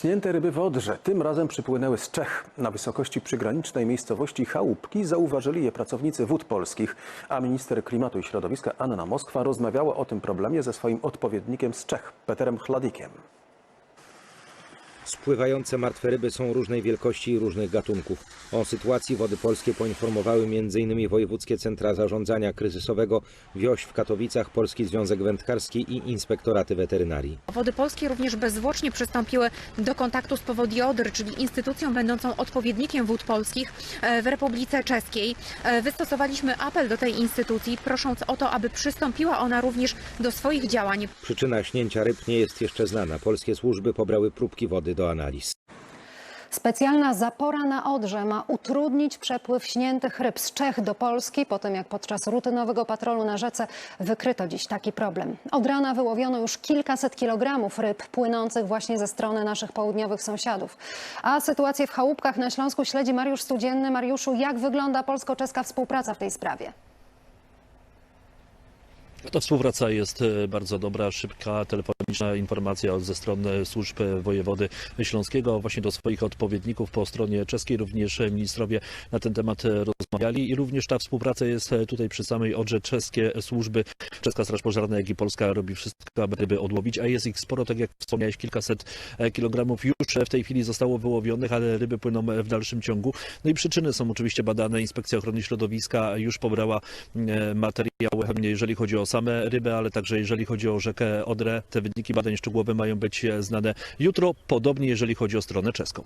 Śnięte ryby w Odrze tym razem przypłynęły z Czech. Na wysokości przygranicznej miejscowości Chałupki zauważyli je pracownicy wód polskich, a minister klimatu i środowiska Anna Moskwa rozmawiała o tym problemie ze swoim odpowiednikiem z Czech, Peterem Chladikiem. Spływające martwe ryby są różnej wielkości i różnych gatunków. O sytuacji wody polskie poinformowały m.in. Wojewódzkie Centra Zarządzania Kryzysowego, WIOŚ w Katowicach, Polski Związek Wędkarski i Inspektoraty Weterynarii. Wody Polskie również bezzwłocznie przystąpiły do kontaktu z Powodzi Odry, czyli instytucją będącą odpowiednikiem wód polskich e, w Republice Czeskiej. E, Wystosowaliśmy apel do tej instytucji, prosząc o to, aby przystąpiła ona również do swoich działań. Przyczyna śnięcia ryb nie jest jeszcze znana. Polskie służby pobrały próbki wody do analiz. Specjalna zapora na Odrze ma utrudnić przepływ śniętych ryb z Czech do Polski, po tym jak podczas rutynowego patrolu na rzece wykryto dziś taki problem. Od rana wyłowiono już kilkaset kilogramów ryb płynących właśnie ze strony naszych południowych sąsiadów. A sytuację w chałupkach na Śląsku śledzi Mariusz Studzienny. Mariuszu, jak wygląda polsko-czeska współpraca w tej sprawie? Ta współpraca jest e, bardzo dobra, szybka, telefoniczna informacja ze strony służb wojewody śląskiego. Właśnie do swoich odpowiedników po stronie czeskiej również ministrowie na ten temat rozmawiali i również ta współpraca jest e, tutaj przy samej Odrze. Czeskie służby, Czeska Straż Pożarna, jak i Polska robi wszystko, aby ryby odłowić, a jest ich sporo, tak jak wspomniałeś, kilkaset e, kilogramów już w tej chwili zostało wyłowionych, ale ryby płyną w dalszym ciągu. No i przyczyny są oczywiście badane. Inspekcja Ochrony Środowiska już pobrała e, materiał, jeżeli chodzi o same ryby, ale także jeżeli chodzi o rzekę Odrę. Te wyniki badań szczegółowe mają być znane jutro, podobnie jeżeli chodzi o stronę czeską.